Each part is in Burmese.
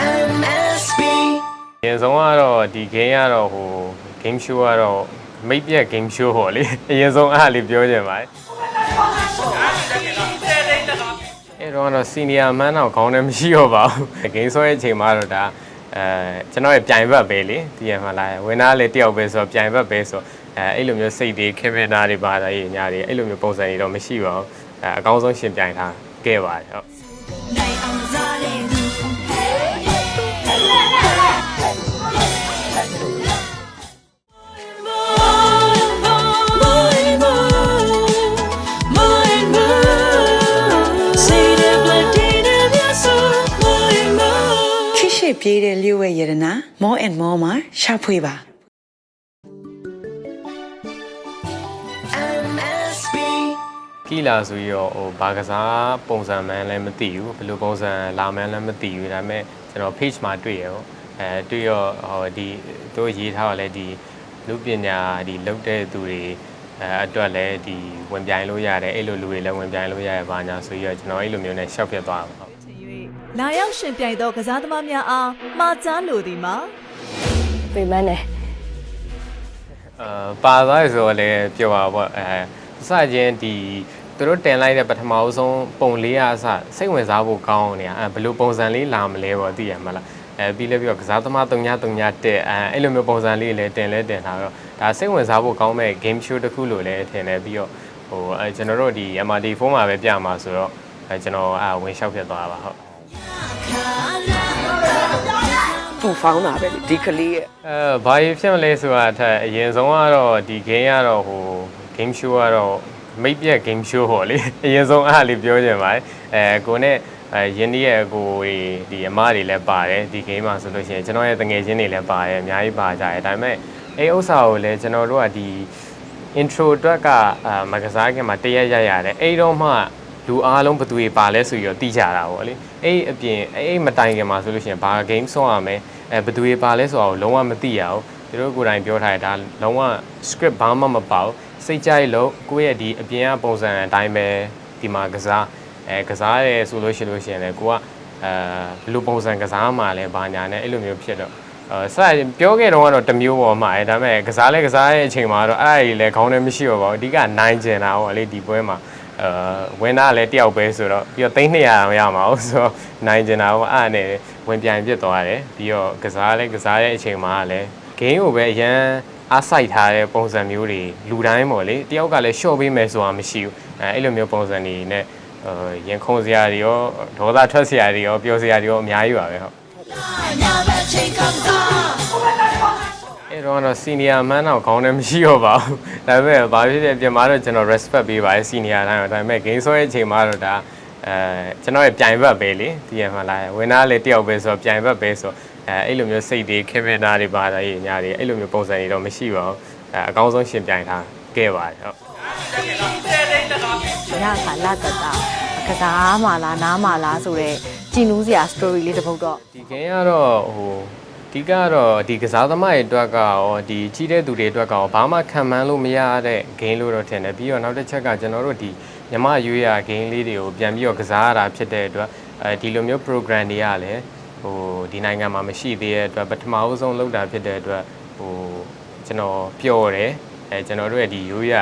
MSB အရင်ဆုံးကတော့ဒီ game ကတော့ဟို game show ကတော့မိတ်ပြက် game show ဟောလေအရင်ဆုံးအားလေးပြောချင်ပါတယ်အဲ့တော့ကတော့ senior man တော့ခေါင်းနဲ့မရှိတော့ပါဘူး game ဆွဲတဲ့အချိန်မှာတော့ဒါအဲကျွန်တော်ရဲ့ပြိုင်ဘက်ပဲလေတည်ရမှာလားဝင်သားလေးတယောက်ပဲဆိုတော့ပြိုင်ဘက်ပဲဆိုတော့အဲအဲ့လိုမျိုးစိတ်တွေခေဗင်နာတွေပါတာရေးညာတွေအဲ့လိုမျိုးပုံစံတွေတော့မရှိပါဘူးအဲအကောင်းဆုံးရှင်ပြိုင်ထားခဲ့ပါတယ်ဟုတ် စ်ရှိပြေးတဲ့လျှို့ဝဲရတနာ more and more မှာရှာဖွေပါ MSB ကီလာဆိုပြီးတော့ဟိုဘာကစားပုံစံမှန်းလည်းမသိဘူးဘယ်လိုပုံစံလာမှန်းလည်းမသိဘူးဒါပေမဲ့ကျွန်တော် page မှာတွေ့ရပေါ့အဲတွေ့ရဟိုဒီတို့ရေးထားတော့လည်းဒီလူပညာဒီလုပ်တဲ့သူတွေအဲအတွက်လည်းဒီဝင်ပြိုင်လို့ရတယ်အဲ့လိုလူတွေလည်းဝင်ပြိုင်လို့ရတယ်ဘာညာဆိုပြီးတော့ကျွန်တော်အဲ့လိုမျိုးနဲ့ရှောက်ပြတ်သွားတာပေါ့ဟုတ် လာရောက်ရှင်ပြိုင်သောကစားသမားများအားမှာကြားလိုသည်မှာပြင်ပန်းတယ်အာပါသွားရဆိုတော့လည်းပြောပါပေါ့အဲအစချင်းဒီသူတို့တင်လိုက်တဲ့ပထမအဆုံးပုံလေးကအစစိတ်ဝင်စားဖို့ကောင်းနေတာအဲဘယ်လိုပုံစံလေးလာမလဲပေါ့သိရမလားအဲပြီးလည်းပြီးတော့ကစားသမား3ည3ညတက်အဲအဲ့လိုမျိုးပုံစံလေးလည်းတင်လဲတင်ထားတော့ဒါစိတ်ဝင်စားဖို့ကောင်းမဲ့ game show တစ်ခုလို့လည်းထင်တယ်ပြီးတော့ဟိုအဲကျွန်တော်တို့ဒီ MRT ဖုန်းမှာပဲပြမှာဆိုတော့အဲကျွန်တော်အဲဝင်လျှောက်ဖြစ်သွားတာပါဟုတ် ပူဖောင်းတာပဲလေဒီကလေးရဲ့အဲဘာကြီးဖြစ်မလဲဆိုတာအထက်အရင်ဆုံးကတော့ဒီ game ကတော့ဟို game show ကတော့မိတ်ပြက် game show ဟောလေအရင်ဆုံးအားလေးပြောချင်ပါတယ်အဲကိုနဲ့အဲယင်းဒီရဲ့အကိုတွေဒီအမတွေလည်းပါတယ်ဒီ game မှာဆိုလို့ရှိရင်ကျွန်တော်ရဲ့တငယ်ချင်းတွေလည်းပါတယ်အများကြီးပါကြတယ်ဒါပေမဲ့အဲဥစ္စာကိုလည်းကျွန်တော်တို့ကဒီ intro အတွက်ကအာမကစားခင်မှာတရက်ရရတယ်အဲ့တော့မှလူအားလုံးဘယ်သူတွေပါလဲဆိုပြီးတော့သိကြတာပေါ့လေအဲ့အပြင်အဲ့မတိုင်ခင်မှာဆိုလို့ရှိရင်ဘာ game ဆော့ရမယ် အဲဘယ်သူတွေပါလဲဆိုတာကိုလုံးဝမသိရဘူးသူတို့ကိုယ်တိုင်ပြောထားတယ်ဒါလုံးဝ script ဘာမှမပေါ့စိတ်ကြိုက်လို့ကိုယ့်ရဲ့ဒီအပြင်ကပုံစံအတိုင်းပဲဒီမှာကစားအဲကစားရဲဆိုလို့ရှိလို့ရှိရင်လည်းကိုကအဲဘယ်လိုပုံစံကစားမှလဲဘာညာနဲ့အဲ့လိုမျိုးဖြစ်တော့အဲစပြောခဲ့တော့ကတော့တစ်မျိုးပေါ်မှာအဲဒါပေမဲ့ကစားလဲကစားရဲ့အချိန်မှာတော့အဲ့ဒါကြီးလဲခေါင်းထဲမရှိတော့ပါဘူးအဓိကနိုင်ကျင်တာဟောလေဒီပွဲမှာအဲဝင်တာလည်းတယောက်ပဲဆိုတော့ပြီးတော့သိန်း200မရမှာဘူးဆိုတော့နိုင်ကျင်တာဟောအဲ့ဒါနဲ့ ဝင်ပြိုင်ပြစ်သွားတယ်ပြီးတော့ကစားလဲကစားရဲ့အချိန်မှာလည်းဂိမ်းကိုပဲအရန်အားစိုက်ထားတဲ့ပုံစံမျိုးတွေလူတိုင်းပေါ့လေတယောက်ကလည်းရှော့ပေးမယ်ဆိုတာမရှိဘူးအဲအဲ့လိုမျိုးပုံစံတွေနဲ့အဲရင်ခုန်စရာတွေရောဒေါသထွက်စရာတွေရောပြောစရာတွေရောအများကြီးပါပဲဟုတ်ညာဘက်ချိန်ကောင်းစားအဲ့တော့တော့ senior man တော့ခေါင်းနဲ့မရှိတော့ပါဘူးဒါပေမဲ့ဘာဖြစ်ဖြစ်ပြင်မာတော့ကျွန်တော် respect ပေးပါတယ် senior တိုင်းတော့ဒါပေမဲ့ game ဆွဲတဲ့အချိန်မှာတော့ဒါ အဲကျွန်တော်ရဲ့ပြိုင်ဘက်ပဲလေတည်ရမှာလားဝင်သားလေးတယောက်ပဲဆိုတော့ပြိုင်ဘက်ပဲဆိုအဲအဲ့လိုမျိုးစိတ်တွေခေဗင်နာတွေပါတာရေးညာတွေအဲ့လိုမျိုးပုံစံတွေတော့မရှိပါဘူးအဲအကောင်းဆုံးရှင်ပြိုင်ထားခဲ့ပါတယ်ဟုတ်ရခါလာတတာကစားမှလားနားမှလားဆိုတော့ကြည်နူးစရာ story လေးတစ်ပုဒ်တော့ဒီ game ကတော့ဟိုဒီကတော့ဒီကစားသမားတွေအတွက်ကရောဒီကြီးတဲ့သူတွေအတွက်ကရောဘာမှခံမှန်းလို့မရတဲ့ game လို့တော့ထင်တယ်ပြီးတော့နောက်တစ်ချက်ကကျွန်တော်တို့ဒီ ညမရွေးရ game လေးတွေကိုပြန်ပြီးတော့ကစားရတာဖြစ်တဲ့အတွက်အဲဒီလိုမျိုး program တွေကလည်းဟိုဒီနိုင်ငံမှာမရှိသေးတဲ့အတွက်ပထမအဦးဆုံးလုပ်တာဖြစ်တဲ့အတွက်ဟိုကျွန်တော်ပျော်တယ်အဲကျွန်တော်တို့ရဲ့ဒီရွေးရ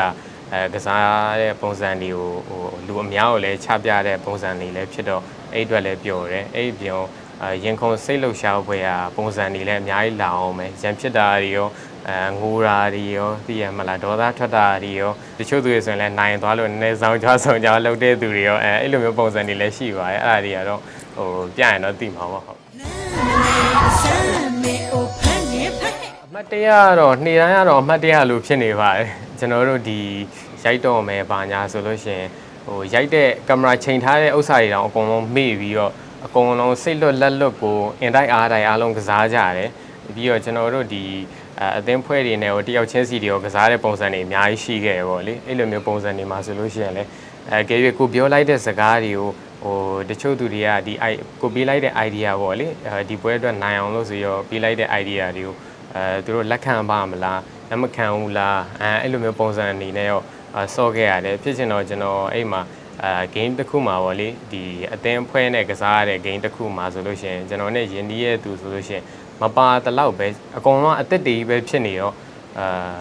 အဲကစားတဲ့ပုံစံတွေကိုဟိုလူအများကိုလည်းချပြတဲ့ပုံစံတွေလည်းဖြစ်တော့အဲ့အတွက်လည်းပျော်တယ်အဲ့ဒီပြောအဲရင်ခုန်စိတ်လှုပ်ရှားဖွယ်ရာပုံစံတွေလည်းအများကြီးလာအောင်ပဲရံဖြစ်တာတွေရော အဲငိုတာတွေရောသိရမလားဒေါသထွက်တာတွေရောတချို့သူတွေဆိုရင်လည်းနိုင်သွားလို့နည်းနည်းဆောင်ကြဆောင်ကြလုပ်တဲ့သူတွေရောအဲအဲ့လိုမျိုးပုံစံတွေလည်းရှိပါတယ်အဲ့ဒါတွေကတော့ဟိုပြရင်တော့သိမှာပါဟုတ်ဆမ်းမေအိုဖန်နေဖက်အမှတ်တရကတော့နေ့တိုင်းကတော့အမှတ်တရလို့ဖြစ်နေပါတယ်ကျွန်တော်တို့ဒီရိုက်တော့မယ်ဘာညာဆိုလို့ရှိရင်ဟိုရိုက်တဲ့ကင်မရာချိန်ထားတဲ့ဥစ္စာတွေတောင်အကုန်လုံးမေ့ပြီးတော့အကုန်လုံးစိတ်လွတ်လက်လွတ်ကိုအင်တိုက်အားတိုက်အားလုံးကစားကြရတယ်ပြီးတော့ကျွန်တော်တို့ဒီ အအသင်းဖွဲ့တွေနဲ့ဟိုတယောက်ချင်းစီတွေကိုကစားတဲ့ပုံစံတွေအများကြီးရှိခဲ့ရပေါ့လေအဲ့လိုမျိုးပုံစံတွေမှာဆိုလို့ရှိရင်လည်းအဲကဲ၍ကိုပြောလိုက်တဲ့စကားတွေကိုဟိုတချို့သူတွေကဒီ i ကိုပေးလိုက်တဲ့ idea ပေါ့လေအဲဒီပွဲအတွက်နိုင်အောင်လို့ဆိုရောပေးလိုက်တဲ့ idea တွေကိုအဲသူတို့လက်ခံပါမလားလက်မခံဘူးလားအဲအဲ့လိုမျိုးပုံစံအနေနဲ့ရောအာဆော့ခဲ့ရတယ်ဖြစ်ချင်တော့ကျွန်တော်အဲ့မှာအာ game တစ်ခုမှာပေါ့လေဒီအသင်းဖွဲ့နဲ့ကစားရတဲ့ game တစ်ခုမှာဆိုလို့ရှိရင်ကျွန်တော်နဲ့ယဉ်ဒီရဲ့သူဆိုလို့ရှိရင် မပါတလောက်ပဲအကုန်လုံးအသက်တည်းပဲဖြစ်နေတော့အာ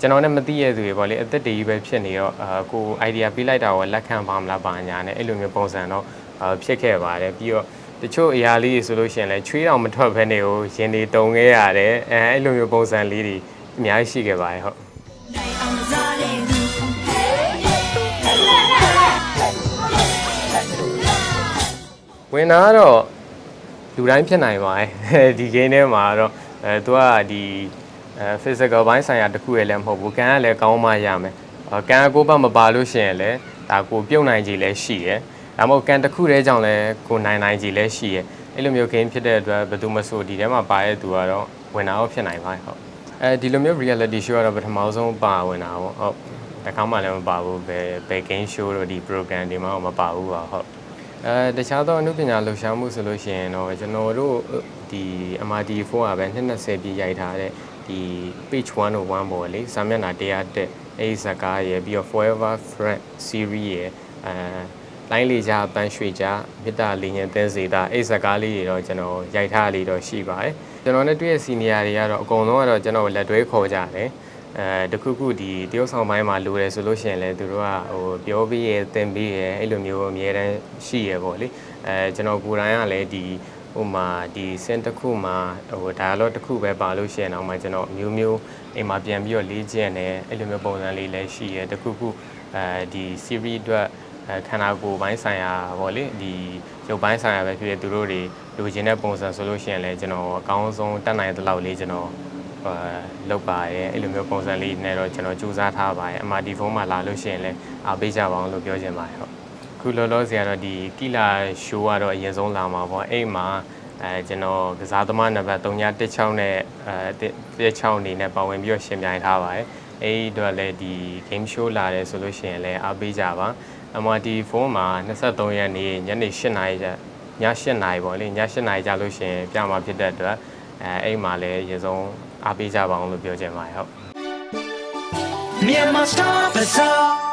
ကျွန်တော်နဲ့မသိရသူတွေပေါ့လေအသက်တည်းပဲဖြစ်နေတော့အာကို idea ပေးလိုက်တာကိုလက်ခံပါမလားပါညာနဲ့အဲ့လိုမျိုးပုံစံတော့အာဖြစ်ခဲ့ပါတယ်ပြီးတော့တချို့အရာလေးတွေဆိုလို့ရှိရင်လည်းချွေးတော်မထွက်ဘဲနေကိုရင်တွေတုံခဲ့ရတယ်အဲအဲ့လိုမျိုးပုံစံလေးတွေအများကြီးရှိခဲ့ပါတယ်ဟုတ်နိုင်အောင်စားတဲ့သူဝင်တာကတော့ လူတိုင်းဖြစ်နိုင်ပါတယ်ဒီ game ထဲမှာတော့အဲသူကဒီအဲ physical ဘိုင်းဆိုင်ရာတစ်ခုရဲ့လည်းမဟုတ်ဘူးကန်ကလည်းကောင်းမှရမယ်အော်ကန်ကကိုယ့်ဘက်မပါလို့ရှိရင်လည်းဒါကိုပြုတ်နိုင်ကြီးလည်းရှိတယ်ဒါမှမဟုတ်ကန်တစ်ခုတည်းကြောင့်လည်းကိုနိုင်နိုင်ကြီးလည်းရှိတယ်အဲ့လိုမျိုး game ဖြစ်တဲ့အတွက်ဘယ်သူမဆိုဒီထဲမှာပါတဲ့သူကတော့ဝင်တာတော့ဖြစ်နိုင်ပါတယ်ဟုတ်အဲဒီလိုမျိုး reality show ကတော့ပထမဆုံးပါဝင်တာပေါ့ဟုတ်တခါမှလည်းမပါဘူးဘယ်ဘယ် game show တို့ဒီ program တွေမှာတော့မပါဘူးပါဟုတ် အဲတခြားသောအမှုပညာလှူရှာမှုဆိုလို့ရှိရင်တော့ကျွန်တော်တို့ဒီ MRD4 ကပဲ220ပြည့်ရိုက်ထားတဲ့ဒီ page 101ပေါ့လေစာမျက်နှာ100တက်အဲ့ဒီဇာတ်ကားရယ်ပြီးတော့ Forever Friend series ရယ်အဲလိုင်းလေးကြပန်းရွှေကြမေတ္တာလေးညင်သင်းစေတာအဲ့ဇာတ်ကားလေးတွေတော့ကျွန်တော်ရိုက်ထားလေးတော့ရှိပါတယ်ကျွန်တော်နဲ့တွေ့ရ senior တွေကတော့အကုန်လုံးကတော့ကျွန်တော်လက်တွဲခေါ်ကြတယ် အဲတခုခုဒီတရုတ်ဆောင်ပိုင်းမှာလိုတယ်ဆိုလို့ရှိရင်လည်းသူတို့ကဟိုပြောပြီးရသင်ပြီးရအဲ့လိုမျိုးအများတန်းရှိရပေါ့လေအဲကျွန်တော်ကိုယ်တိုင်ကလည်းဒီဟိုမှာဒီစင်တစ်ခုမှာဟို dialogue တစ်ခုပဲပါလို့ရှိရင်တော့မှကျွန်တော်အမျိုးမျိုးအိမ်မှာပြန်ပြီးတော့လေ့ကျင့်တယ်အဲ့လိုမျိုးပုံစံလေးလည်းရှိရတခုခုအဲဒီ series အတွက်အဲခန္ဓာကိုယ်ပိုင်းဆိုင်ရာပေါ့လေဒီရုပ်ပိုင်းဆိုင်ရာပဲဖြစ်ဖြစ်သူတို့တွေလိုချင်တဲ့ပုံစံဆိုလို့ရှိရင်လည်းကျွန်တော်အကောင်းဆုံးတတ်နိုင်တဲ့လောက်လေးကျွန်တော်ဟို လောက်ပါရဲ့အဲ့လိုမျိုးပုံစံလေးနဲ့တော့ကျွန်တော်ကြိုးစားထားပါရဲ့အမဒီဖုန်းမှာလာလို့ရှိရင်လည်းအားပေးကြပါအောင်လို့ပြောချင်ပါတယ်ဟုတ်ခုလောလောဆယ်ကတော့ဒီကီလာရှိုးကတော့အရင်ဆုံးလာမှာပေါ့အဲ့မှာအဲကျွန်တော်ကစားသမားနံပါတ်3916နဲ့အဲ16အနေနဲ့ပါဝင်ပြီးတော့ရှင်ပြိုင်ထားပါတယ်အဲ့ဒီတော့လည်းဒီ game show လာတယ်ဆိုလို့ရှိရင်လည်းအားပေးကြပါအမဒီဖုန်းမှာ23ရက်နေ့ညနေ8:00နာရီည8:00နာရီပေါ့လေည8:00နာရီကြာလို့ရှိရင်ပြမှာဖြစ်တဲ့အတွက်အဲအဲ့မှာလည်းအရင်ဆုံး အားပေးကြပါအောင်လို့ပြောချင်ပါတယ်ဟုတ်မြန်မာစတာဘာသာ